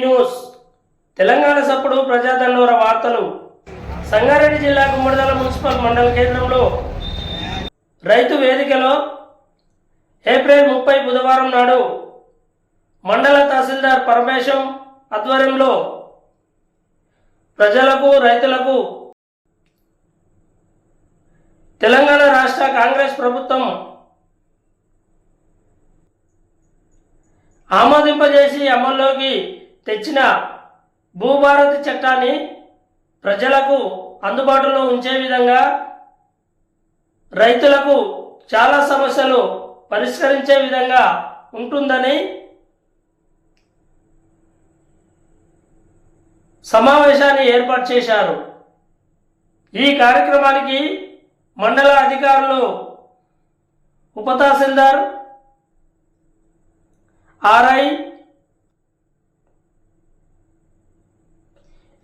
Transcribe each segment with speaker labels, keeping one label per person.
Speaker 1: News. Telangana సప్పుడు ప్రజాదండోర వార్తలు. సంగారెడ్డి జిల్లా గుమ్మడిదల మున్సిపల్ మండల కేంద్రంలో రైతు వేదికలో ఏప్రిల్ ముప్పై బుధవారం నాడు మండల తహసీల్దార్ పరమేశం ఆధ్వర్యంలో ప్రజలకు రైతులకు తెలంగాణ రాష్ట్ర కాంగ్రెస్ ప్రభుత్వం ఆమోదింపజేసి అమల్లోకి తెచ్చిన భూభారతి చట్టాన్ని ప్రజలకు అందుబాటులో ఉంచే విధంగా రైతులకు చాలా సమస్యలు పరిష్కరించే విధంగా ఉంటుందని సమావేశాన్ని ఏర్పాటు చేశారు. ఈ కార్యక్రమానికి మండల అధికారులు ఉపతహసీల్దార్ ఆర్ఐ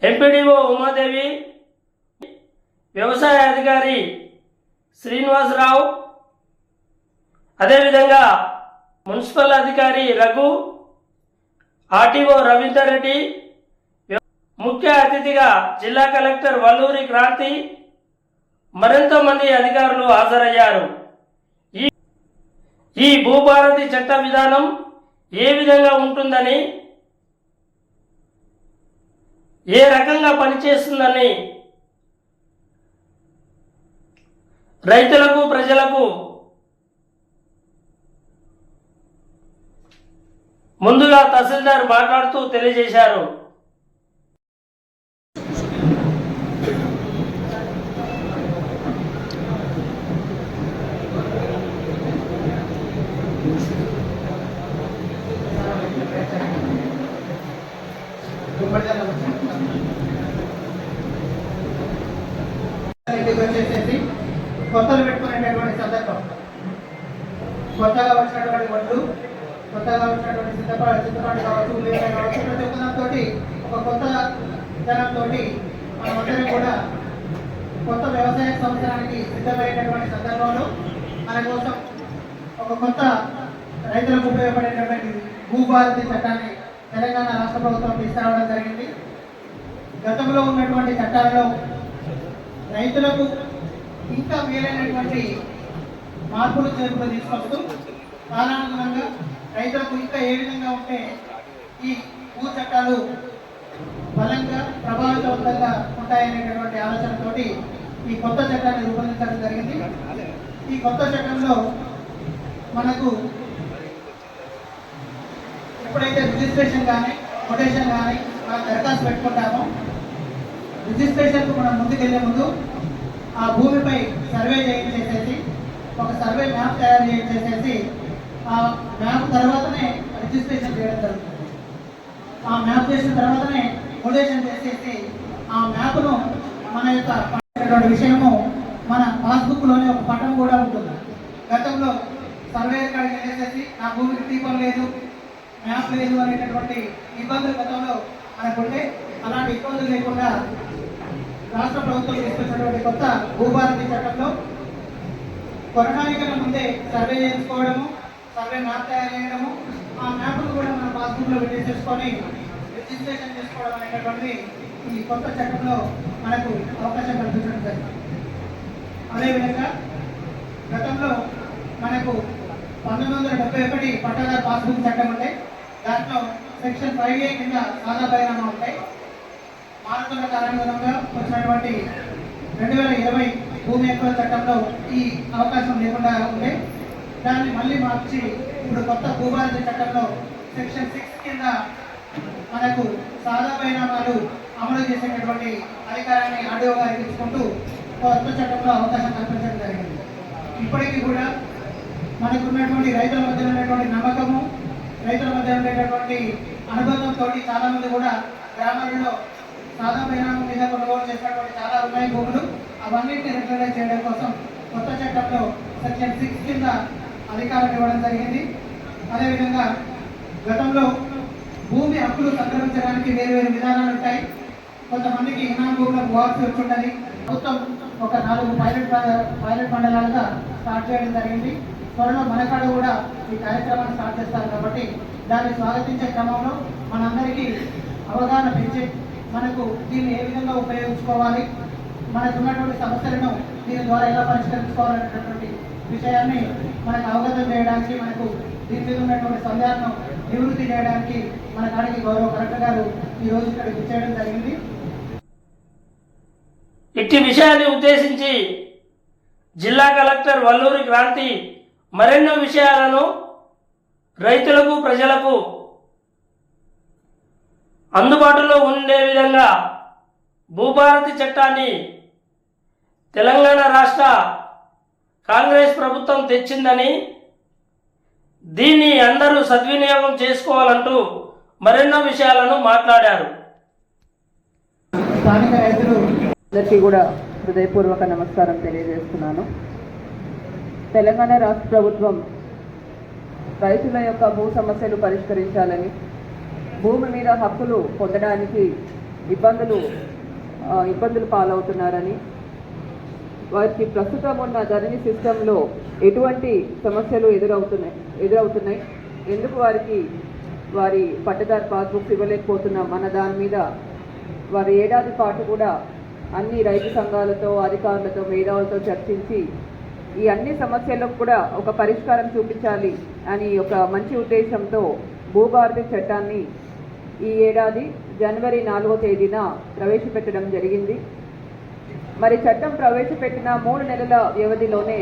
Speaker 1: ఎంపీడీఓ ఉమాదేవి వ్యవసాయ అధికారి శ్రీనివాసరావు అదేవిధంగా మున్సిపల్ అధికారి రఘు ఆర్టీఓ రవీందర్ రెడ్డి ముఖ్య అతిథిగా జిల్లా కలెక్టర్ వల్లూరి క్రాంతి మరెంతో మంది అధికారులు హాజరయ్యారు. ఈ ఈ భూభారతి చట్ట విధానం ఏ విధంగా ఉంటుందని ఏ రకంగా పనిచేస్తుందని రైతులకు ప్రజలకు ముందుగా తహసీల్దార్ మాట్లాడుతూ తెలియజేశారు.
Speaker 2: మన కోసం ఒక కొత్త రైతులకు ఉపయోగపడేటటువంటి భూభారతి చట్టాన్ని తెలంగాణ రాష్ట్ర ప్రభుత్వం తీసుకురావడం జరిగింది. గతంలో ఉన్నటువంటి చట్టాలలో రైతులకు ఇంకా మేలైనటువంటి మార్పులు చేర్పులు తీసుకొస్తూ కాలానుగుణంగా రైతులకు ఇంకా ఏ విధంగా ఉంటే ఈ భూ చట్టాలు బలంగా ప్రభావితవంతంగా ఉంటాయనేటటువంటి ఆలోచనతోటి ఈ కొత్త చట్టాన్ని రూపొందించడం జరిగింది. ఈ కొత్త చట్టంలో మనకు ఎప్పుడైతే రిజిస్ట్రేషన్ కానీ కొటేషన్ కానీ మనం దరఖాస్తు పెట్టుకుంటామో రిజిస్ట్రేషన్కు మనం ముందుకెళ్ళే ముందు ఆ భూమిపై సర్వే చేయించేసేసి ఒక సర్వే మ్యాప్ తయారు చేయించేసేసి ఆ మ్యాప్ తర్వాతనే రిజిస్ట్రేషన్ చేయడం జరుగుతుంది. ఆ మ్యాప్ చేసిన తర్వాతనే కొటేషన్ చేసేసి ఆ మ్యాప్ను మన యొక్క విషయము మన పాస్బుక్లోనే ఒక పటం కూడా ఉంటుంది. గతంలో సర్వే కాడికి వెళ్ళేసేసి నా భూమికి దీపం లేదు మ్యాప్ లేదు అనేటటువంటి ఇబ్బందులు గతంలో మనకుంటే అలాంటి ఇబ్బందులు లేకుండా రాష్ట్ర ప్రభుత్వం తీసుకొచ్చినటువంటి కొత్త భూభారతి చట్టంలో కొనడానికన్నా ముందే సర్వే చేసుకోవడము సర్వే మ్యాప్ తయారు చేయడము ఆ మ్యాప్ను కూడా మన పాస్బుక్లో పెట్టేసేసుకొని రిజిస్ట్రేషన్ చేసుకోవడం అనేటటువంటి ఈ కొత్త చట్టంలో మనకు అవకాశం కల్పించడం జరిగింది. అదేవిధంగా గతంలో మనకు పంతొమ్మిది వందల డెబ్బై ఒకటి పట్టాదారు పాస్బుక్ చట్టం ఉంటే దాంట్లో సెక్షన్ ఫైవ్ ఏ కింద సాదా పరిణామం ఉంటాయి. మారుతున్న కాలానుగుణంగా వచ్చినటువంటి రెండు వేల ఇరవై భూమి హక్కుల చట్టంలో ఈ అవకాశం లేకుండా ఉండే. దాన్ని మళ్ళీ మార్చి ఇప్పుడు కొత్త భూభారతి చట్టంలో సెక్షన్ సిక్స్ కింద మనకు సాదా పరిణామాలు అమలు చేసేటటువంటి అధికారాన్ని ఆర్డీఓ గారికి ఇచ్చుకుంటూ కొత్త చట్టంలో అవకాశం కల్పించడం జరిగింది. ఇప్పటికీ కూడా మనకు ఉన్నటువంటి రైతుల మధ్య ఉన్నటువంటి నమ్మకము రైతుల మధ్య ఉండేటటువంటి అనుబంధంతో చాలామంది కూడా గ్రామాలలో సాదా పరిణామం మీద కొనుగోలు చేసినటువంటి చాలా ఉన్నాయి భూములు. అవన్నింటినీ రెగ్యులరైజ్ చేయడం కోసం కొత్త చట్టంలో సెక్షన్ సిక్స్ కింద అధికారం ఇవ్వడం జరిగింది. అదేవిధంగా గతంలో భూమి హక్కులు సంక్రమించడానికి వేరు వేరు విధానాలు ఉంటాయి. కొంతమందికి ఇనాం భూములకు వార్పు వచ్చి ఉంటుంది. ప్రభుత్వం ఒక నాలుగు పైలట్ పైలట్ మండలాలుగా స్టార్ట్ చేయడం జరిగింది. త్వరలో మన కాడ కూడా ఈ కార్యక్రమాన్ని స్టార్ట్ చేస్తారు కాబట్టి దాన్ని స్వాగతించే క్రమంలో మనందరికీ అవగాహన పెంచి మనకు దీన్ని ఏ విధంగా ఉపయోగించుకోవాలి మనకు ఉన్నటువంటి సమస్యలను దీని ద్వారా ఎలా పరిష్కరించుకోవాలనేటటువంటి విషయాన్ని మనకు అవగతం చేయడానికి మనకు దీని మీద ఉన్నటువంటి సందేహాలను నివృత్తి చేయడానికి మన కాడికి గౌరవ కలెక్టర్ గారు ఈ రోజు ఇక్కడికి చేయడం జరిగింది.
Speaker 1: ఇట్టి విషయాన్ని ఉద్దేశించి జిల్లా కలెక్టర్ వల్లూరి క్రాంతి మరెన్నో విషయాలను రైతులకు ప్రజలకు అందుబాటులో ఉండే విధంగా భూభారతి చట్టాన్ని తెలంగాణ రాష్ట్ర కాంగ్రెస్ ప్రభుత్వం తెచ్చిందని దీన్ని అందరూ సద్వినియోగం చేసుకోవాలంటూ మరెన్నో విషయాలను మాట్లాడారు.
Speaker 2: స్థానిక రైతులు
Speaker 3: అందరికీ కూడా హృదయపూర్వక నమస్కారం తెలియజేస్తున్నాను. తెలంగాణ రాష్ట్ర ప్రభుత్వం రైతుల యొక్క భూ సమస్యలు పరిష్కరించాలని భూమి మీద హక్కులు పొందడానికి ఇబ్బందులు ఇబ్బందులు పాలవుతున్నారని వారికి ప్రస్తుతం ఉన్న ధరణి సిస్టంలో ఎటువంటి సమస్యలు ఎదురవుతున్నాయి ఎదురవుతున్నాయి. ఎందుకు వారికి వారి పట్టదారు పాస్బుక్స్ ఇవ్వలేకపోతున్నాం అన్న దాని మీద వారి ఏడాది పాటు కూడా అన్ని రైతు సంఘాలతో అధికారులతో మేధావులతో చర్చించి ఈ అన్ని సమస్యలకు కూడా ఒక పరిష్కారం చూపించాలి అని ఒక మంచి ఉద్దేశంతో భూభారతి చట్టాన్ని ఈ ఏడాది జనవరి నాలుగో తేదీన ప్రవేశపెట్టడం జరిగింది. మరి చట్టం ప్రవేశపెట్టిన మూడు నెలల వ్యవధిలోనే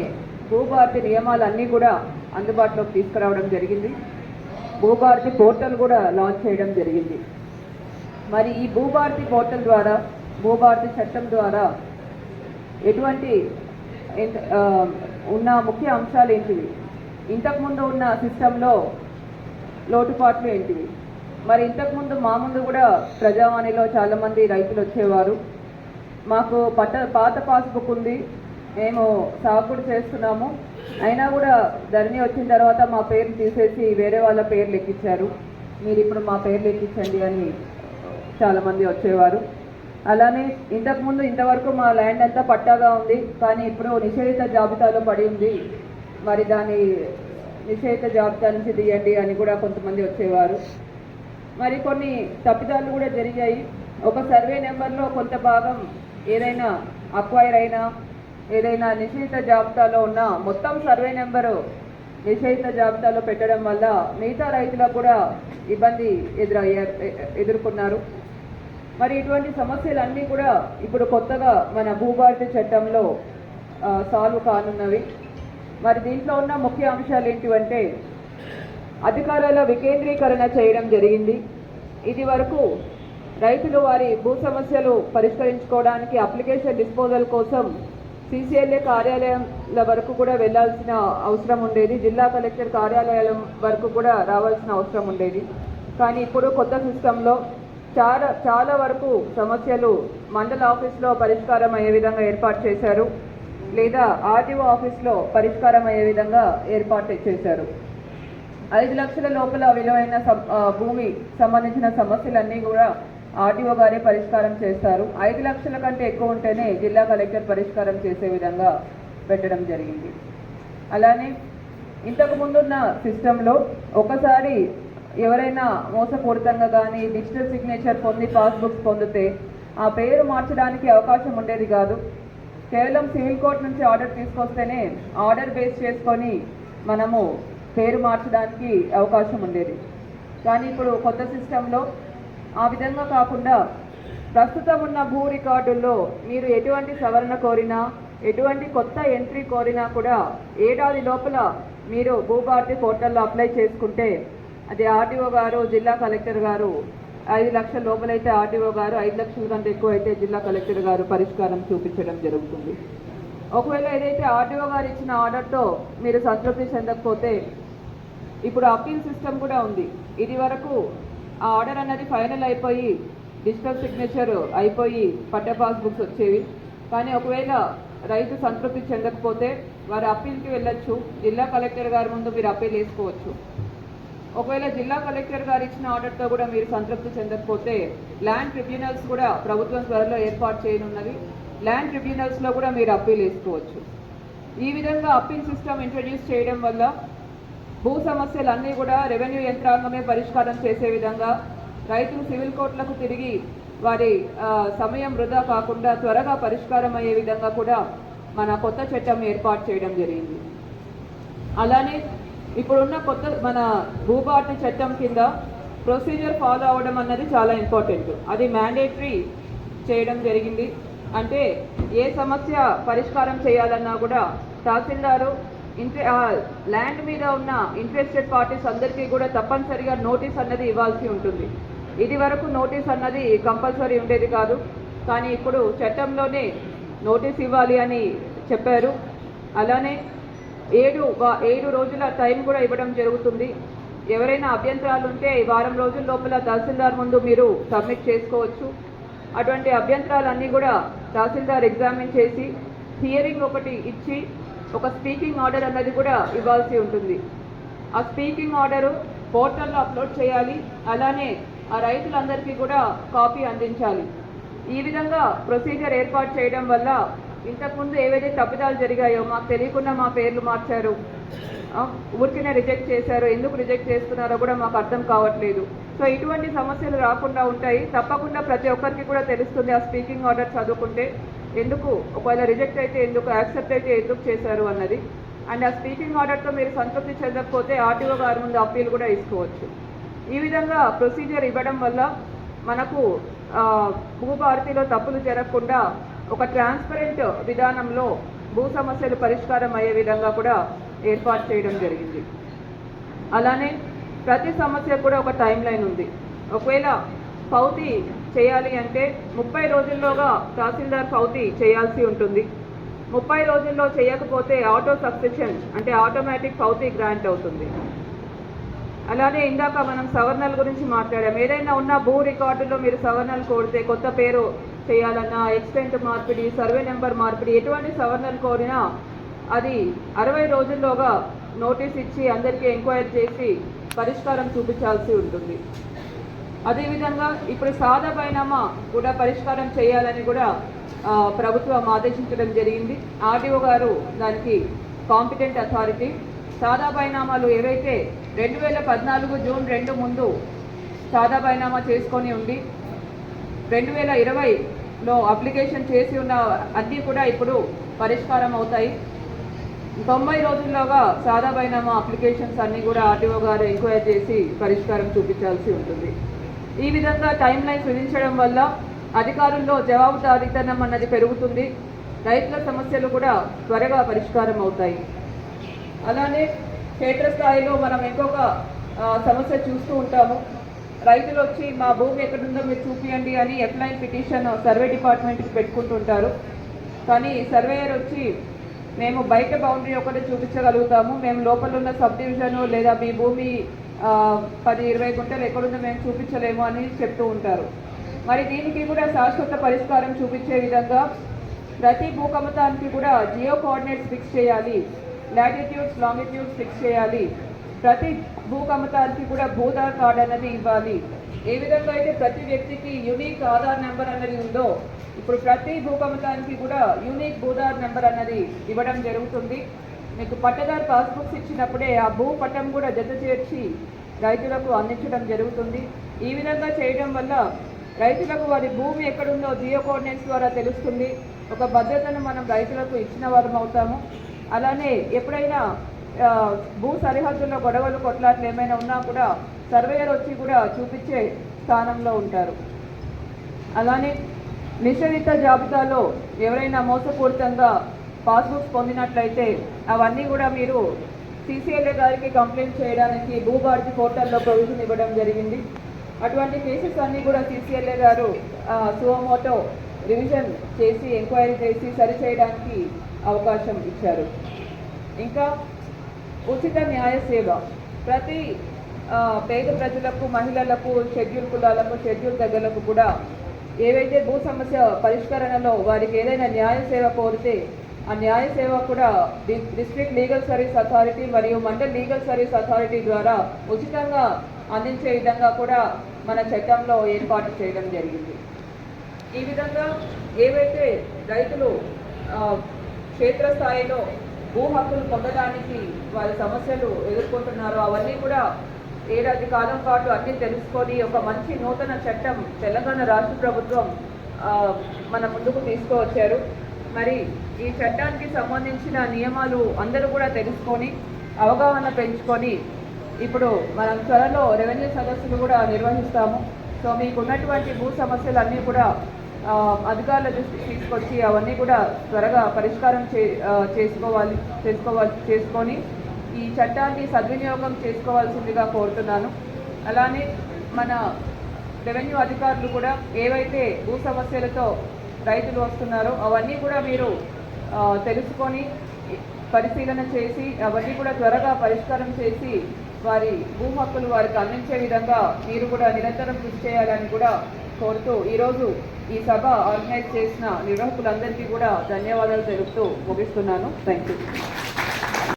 Speaker 3: భూభారతి నియమాలన్నీ కూడా అందుబాటులోకి తీసుకురావడం జరిగింది. భూభారతి పోర్టల్ కూడా లాంచ్ చేయడం జరిగింది. మరి ఈ భూభారతి పోర్టల్ ద్వారా భూభారతి చట్టం ద్వారా ఎటువంటి ఉన్న ముఖ్య అంశాలు ఏంటివి? ఇంతకుముందు ఉన్న సిస్టంలో లోటుపాట్లు ఏంటివి? మరి ఇంతకుముందు మా ముందు కూడా ప్రజావాణిలో చాలామంది రైతులు వచ్చేవారు. మాకు పట్ట పాత పాస్బుక్ ఉంది. మేము సాగుడు చేస్తున్నాము. అయినా కూడా ధరణి వచ్చిన తర్వాత మా పేరు తీసేసి వేరే వాళ్ళ పేర్లు ఎక్కించారు మీరు ఇప్పుడు మా పేర్లు ఎక్కించండి అని చాలామంది వచ్చేవారు. అలానే ఇంతకుముందు ఇంతవరకు మా ల్యాండ్ అంతా పట్టాగా ఉంది కానీ ఇప్పుడు నిషేధిత జాబితాలో పడి ఉంది. మరి దాని నిషేధిత జాబితా నుంచి తీయండి అని కూడా కొంతమంది వచ్చేవారు. మరి కొన్ని తప్పిదాలు కూడా జరిగాయి. ఒక సర్వే నెంబర్లో కొంత భాగం ఏదైనా అక్వైర్ అయినా ఏదైనా నిషేధిత జాబితాలో ఉన్న మొత్తం సర్వే నెంబరు నిషేధిత జాబితాలో పెట్టడం వల్ల మిగతా రైతులకు కూడా ఇబ్బంది ఎదురయ్యారు ఎదుర్కొన్నారు. మరి ఇటువంటి సమస్యలన్నీ కూడా ఇప్పుడు కొత్తగా మన భూభారతి చట్టంలో సాల్వ్ కానున్నవి. మరి దీంట్లో ఉన్న ముఖ్య అంశాలు ఏంటివంటే అధికారాల వికేంద్రీకరణ చేయడం జరిగింది. ఇది వరకు రైతులు వారి భూ సమస్యలు పరిష్కరించుకోవడానికి అప్లికేషన్ డిస్పోజల్ కోసం సీసీఎల్ఏ కార్యాలయంల వరకు కూడా వెళ్ళాల్సిన అవసరం ఉండేది. జిల్లా కలెక్టర్ కార్యాలయం వరకు కూడా రావాల్సిన అవసరం ఉండేది. కానీ ఇప్పుడు కొత్త సిస్టంలో చాలా చాలా వరకు సమస్యలు మండల ఆఫీస్లో పరిష్కారం అయ్యే విధంగా ఏర్పాటు చేశారు. లేదా ఆర్టీఓ ఆఫీస్లో పరిష్కారం అయ్యే విధంగా ఏర్పాటు చేశారు. ఐదు లక్షల లోపల విలువైన భూమి సంబంధించిన సమస్యలన్నీ కూడా ఆర్టీఓ గారే పరిష్కారం చేస్తారు. ఐదు లక్షల కంటే ఎక్కువ ఉంటేనే జిల్లా కలెక్టర్ పరిష్కారం చేసే విధంగా పెట్టడం జరిగింది. అలానే ఇంతకుముందున్న సిస్టంలో ఒకసారి ఎవరైనా మోసపూరితంగా కానీ డిజిటల్ సిగ్నేచర్ పొంది పాస్బుక్స్ పొందితే ఆ పేరు మార్చడానికి అవకాశం ఉండేది కాదు. కేవలం సివిల్ కోర్ట్ నుంచి ఆర్డర్ తీసుకొస్తేనే ఆర్డర్ బేస్ చేసుకొని మనము పేరు మార్చడానికి అవకాశం ఉండేది. కానీ ఇప్పుడు కొత్త సిస్టంలో ఆ విధంగా కాకుండా ప్రస్తుతం ఉన్న భూ రికార్డుల్లో మీరు ఎటువంటి సవరణ కోరినా ఎటువంటి కొత్త ఎంట్రీ కోరినా కూడా ఏడాది లోపల మీరు భూభారతి పోర్టల్లో అప్లై చేసుకుంటే అది ఆర్టీఓ గారు జిల్లా కలెక్టర్ గారు. ఐదు లక్షల లోపలైతే ఆర్టీఓ గారు ఐదు లక్షల కంటే ఎక్కువ అయితే జిల్లా కలెక్టర్ గారు పరిష్కారం చూపించడం జరుగుతుంది. ఒకవేళ ఏదైతే ఆర్టీఓ గారు ఇచ్చిన ఆర్డర్తో మీరు సంతృప్తి చెందకపోతే ఇప్పుడు అప్పీల్ సిస్టమ్ కూడా ఉంది. ఇది వరకు ఆ ఆర్డర్ అన్నది ఫైనల్ అయిపోయి డిజిటల్ సిగ్నేచర్ అయిపోయి పట్ట పాస్బుక్స్ వచ్చేవి. కానీ ఒకవేళ రైతు సంతృప్తి చెందకపోతే వారు అప్పీల్కి వెళ్ళొచ్చు. జిల్లా కలెక్టర్ గారి ముందు మీరు అప్పీల్ వేసుకోవచ్చు ఒకవేళ జిల్లా కలెక్టర్ గారు ఇచ్చిన ఆర్డర్తో కూడా మీరు సంతృప్తి చెందకపోతే ల్యాండ్ ట్రిబ్యునల్స్ కూడా ప్రభుత్వం త్వరలో ఏర్పాటు చేయనున్నది. ల్యాండ్ ట్రిబ్యునల్స్లో కూడా మీరు అప్పీల్ వేసుకోవచ్చు. ఈ విధంగా అప్పీల్ సిస్టమ్ ఇంట్రడ్యూస్ చేయడం వల్ల భూ సమస్యలు అన్నీ కూడా రెవెన్యూ యంత్రాంగమే పరిష్కారం చేసే విధంగా రైతులు సివిల్ కోర్టులకు తిరిగి వారి సమయం వృధా కాకుండా త్వరగా పరిష్కారం అయ్యే విధంగా కూడా మన కొత్త చట్టం ఏర్పాటు చేయడం జరిగింది. అలానే ఇప్పుడున్న కొత్త మన భూభారతి చట్టం కింద ప్రొసీజర్ ఫాలో అవ్వడం అన్నది చాలా ఇంపార్టెంట్ అది మ్యాండేటరీ చేయడం జరిగింది. అంటే ఏ సమస్య పరిష్కారం చేయాలన్నా కూడా తహసీల్దారు ఇంట్రె ల్యాండ్ మీద ఉన్న ఇంట్రెస్టెడ్ పార్టీస్ అందరికీ కూడా తప్పనిసరిగా నోటీస్ అన్నది ఇవ్వాల్సి ఉంటుంది. ఇది వరకు నోటీస్ అన్నది కంపల్సరీ ఉండేది కాదు. కానీ ఇప్పుడు చట్టంలోనే నోటీస్ ఇవ్వాలి అని చెప్పారు. అలానే ఏడు ఏడు రోజుల టైం కూడా ఇవ్వడం జరుగుతుంది. ఎవరైనా అభ్యంతరాలు ఉంటే ఈ వారం రోజుల లోపల తహసీల్దార్ ముందు మీరు సబ్మిట్ చేసుకోవచ్చు. అటువంటి అభ్యంతరాలన్నీ కూడా తహసీల్దార్ ఎగ్జామిన్ చేసి హియరింగ్ ఒకటి ఇచ్చి ఒక స్పీకింగ్ ఆర్డర్ అన్నది కూడా ఇవ్వాల్సి ఉంటుంది. ఆ స్పీకింగ్ ఆర్డరు పోర్టల్లో అప్లోడ్ చేయాలి. అలానే ఆ రైతులందరికీ కూడా కాపీ అందించాలి. ఈ విధంగా ప్రొసీజర్ ఏర్పాటు చేయడం వల్ల ఇంతకుముందు ఏవైతే తప్పిదాలు జరిగాయో మాకు తెలియకుండా మా పేర్లు మార్చారు. ఆ, ఊరికనే రిజెక్ట్ చేశారు. ఎందుకు రిజెక్ట్ చేస్తున్నారో కూడా మాకు అర్థం కావట్లేదు. సో ఇటువంటి సమస్యలు రాకుండా ఉంటాయి. తప్పకుండా ప్రతి ఒక్కరికి కూడా తెలుస్తుంది ఆ స్పీకింగ్ ఆర్డర్ చదువుకుంటే. ఎందుకు? ఒకవేళ రిజెక్ట్ అయితే ఎందుకు? యాక్సెప్ట్ అయితే ఎందుకు చేశారు అన్నది. అండ్ ఆ స్పీకింగ్ ఆర్డర్తో మీరు సంతృప్తి చెందకపోతే ఆర్టీఓ గారి ముందు అప్పీల్ కూడా ఇసుకోవచ్చు ఈ విధంగా ప్రొసీజర్ ఇవ్వడం వల్ల మనకు భూభారతిలో తప్పులు జరగకుండా ఒక ట్రాన్స్పరెంట్ విధానంలో భూ సమస్యలు పరిష్కారం అయ్యే విధంగా కూడా ఏర్పాటు చేయడం జరిగింది. అలానే ప్రతి సమస్య కూడా ఒక టైం లైన్ ఉంది. ఒకవేళ పౌతి చేయాలి అంటే ముప్పై రోజుల్లోగా తహసీల్దార్ పౌతి చేయాల్సి ఉంటుంది. ముప్పై రోజుల్లో చేయకపోతే ఆటో సబ్స్క్రిప్షన్ అంటే ఆటోమేటిక్ పౌతి గ్రాంట్ అవుతుంది. అలానే ఇందాక మనం సవర్ణల గురించి మాట్లాడాం. ఏదైనా ఉన్న భూ రికార్డులో మీరు సవర్ణలు కోడితే కొత్త పేరు చేయాలన్నా ఎక్స్టెంట్ మార్పిడి సర్వే నెంబర్ మార్పిడి ఎటువంటి సవరణలు కోరినా అది అరవై రోజుల్లోగా నోటీస్ ఇచ్చి అందరికీ ఎంక్వైరీ చేసి పరిష్కారం చూపించాల్సి ఉంటుంది. అదేవిధంగా ఇప్పుడు సాదా బైనామా కూడా పరిష్కారం చేయాలని కూడా ప్రభుత్వం ఆదేశించడం జరిగింది. ఆర్డీఓ గారు దానికి కాంపిటెంట్ అథారిటీ సాదా బైనామాలు ఏవైతే రెండు వేల పద్నాలుగు జూన్ రెండు ముందు సాదా బైనామా చేసుకొని ఉండి రెండు వేల ఇరవై లో అప్లికేషన్ చేసి ఉన్న అన్నీ కూడా ఇప్పుడు పరిష్కారం అవుతాయి. తొంభై రోజుల్లోగా సాదా బైనామా అప్లికేషన్స్ అన్నీ కూడా ఆర్టీఓ గారు ఎంక్వైరీ చేసి పరిష్కారం చూపించాల్సి ఉంటుంది. ఈ విధంగా టైం లైన్స్ విధించడం వల్ల అధికారుల్లో జవాబుదారీతనం అన్నది పెరుగుతుంది. రైతుల సమస్యలు కూడా త్వరగా పరిష్కారం అవుతాయి. అలానే క్షేత్రస్థాయిలో మనం ఇంకొక సమస్య చూస్తూ ఉంటాము. రైతులు వచ్చి మా భూమి ఎక్కడుందో మీరు చూపియండి అని ఎఫ్లైన్ పిటిషన్ సర్వే డిపార్ట్మెంట్కి పెట్టుకుంటుంటారు. కానీ సర్వేయర్ వచ్చి మేము బయట బౌండరీ ఒకటి చూపించగలుగుతాము. మేము లోపల ఉన్న సబ్ డివిజను లేదా మీ భూమి పది ఇరవై గుంటలు ఎక్కడుందో మేము చూపించలేము అని చెప్తూ ఉంటారు. మరి దీనికి కూడా శాశ్వత పరిష్కారం చూపించే విధంగా ప్రతి భూకమతానికి కూడా జియో కోఆర్డినేట్స్ ఫిక్స్ చేయాలి. లాటిట్యూడ్స్ లాంగిట్యూడ్స్ ఫిక్స్ చేయాలి. ప్రతి భూకమతానికి కూడా భూధార్ కార్డ్ అన్నది ఇవ్వాలి. ఏ విధంగా అయితే ప్రతి వ్యక్తికి యునీక్ ఆధార్ నెంబర్ అన్నది ఉందో ఇప్పుడు ప్రతి భూకమతానికి కూడా యూనిక్ భూధార్ నెంబర్ అన్నది ఇవ్వడం జరుగుతుంది. మీకు పట్టదారు పాస్బుక్స్ ఇచ్చినప్పుడే ఆ భూ పట్టం కూడా జత చేర్చి రైతులకు అందించడం జరుగుతుంది. ఈ విధంగా చేయడం వల్ల రైతులకు వారి భూమి ఎక్కడుందో జియో కోఆర్డినేట్స్ ద్వారా తెలుస్తుంది. ఒక భద్రతను మనం రైతులకు ఇచ్చిన వారం అవుతాము అలానే ఎప్పుడైనా భూ సరిహద్దుల్లో గొడవలు కొట్లాట్లు ఏమైనా ఉన్నా కూడా సర్వేయర్ వచ్చి కూడా చూపించే స్థానంలో ఉంటారు. అలానే నిషేధిత జాబితాలో ఎవరైనా మోసపూరితంగా పాస్బుక్స్ పొందినట్లయితే అవన్నీ కూడా మీరు సీసీఎల్ఏ గారికి కంప్లైంట్ చేయడానికి భూభారతి పోర్టల్లో ప్రొవిజన్ ఇవ్వడం జరిగింది. అటువంటి కేసెస్ అన్నీ కూడా సీసీఎల్ఏ గారు సువమోటో రివిజన్ చేసి ఎంక్వైరీ చేసి సరిచేయడానికి అవకాశం ఇచ్చారు. ఇంకా ఉచిత న్యాయ సేవ. ప్రతి పేద ప్రజలకు మహిళలకు షెడ్యూల్ కులాలకు షెడ్యూల్ దగ్గరకు కూడా ఏవైతే భూ సమస్య పరిష్కరణలో వారికి ఏదైనా న్యాయ సేవ కోరితే ఆ న్యాయ సేవ కూడా డి- డిస్ట్రిక్ట్ లీగల్ సర్వీస్ అథారిటీ మరియు మండల్ లీగల్ సర్వీస్ అథారిటీ ద్వారా ఉచితంగా అందించే విధంగా కూడా మన చట్టంలో ఏర్పాటు చేయడం జరిగింది. ఈ విధంగా ఏవైతే రైతులు క్షేత్రస్థాయిలో భూ హక్కులు పొందడానికి వారి సమస్యలు ఎదుర్కొంటున్నారో అవన్నీ కూడా ఏడాది కాలం పాటు అన్ని తెలుసుకొని ఒక మంచి నూతన చట్టం తెలంగాణ రాష్ట్ర ప్రభుత్వం మన ముందుకు తీసుకువచ్చారు. మరి ఈ చట్టానికి సంబంధించిన నియమాలు అందరూ కూడా తెలుసుకొని అవగాహన పెంచుకొని ఇప్పుడు మనం త్వరలో రెవెన్యూ సదస్సులు కూడా నిర్వహిస్తాము. సో మీకున్నటువంటి భూ సమస్యలన్నీ కూడా అధికారుల దృష్టికి తీసుకొచ్చి అవన్నీ కూడా త్వరగా పరిష్కారం చే చేసుకోవాలి చేసుకోవాలి చేసుకొని ఈ చట్టాన్ని సద్వినియోగం చేసుకోవాల్సిందిగా కోరుతున్నాను. అలానే మన రెవెన్యూ అధికారులు కూడా ఏవైతే భూ సమస్యలతో రైతులు వస్తున్నారో అవన్నీ కూడా మీరు తెలుసుకొని పరిశీలన చేసి అవన్నీ కూడా త్వరగా పరిష్కారం చేసి వారి భూ హక్కులు వారికి అందించే విధంగా మీరు కూడా నిరంతరం కృషి చేయాలని కూడా కోరుతూ ఈరోజు ఈ సభ ఆర్గనైజ్ చేసిన నిర్వాహకులందరికీ కూడా ధన్యవాదాలు తెలుపుతూ ముగిస్తున్నాను. Thank you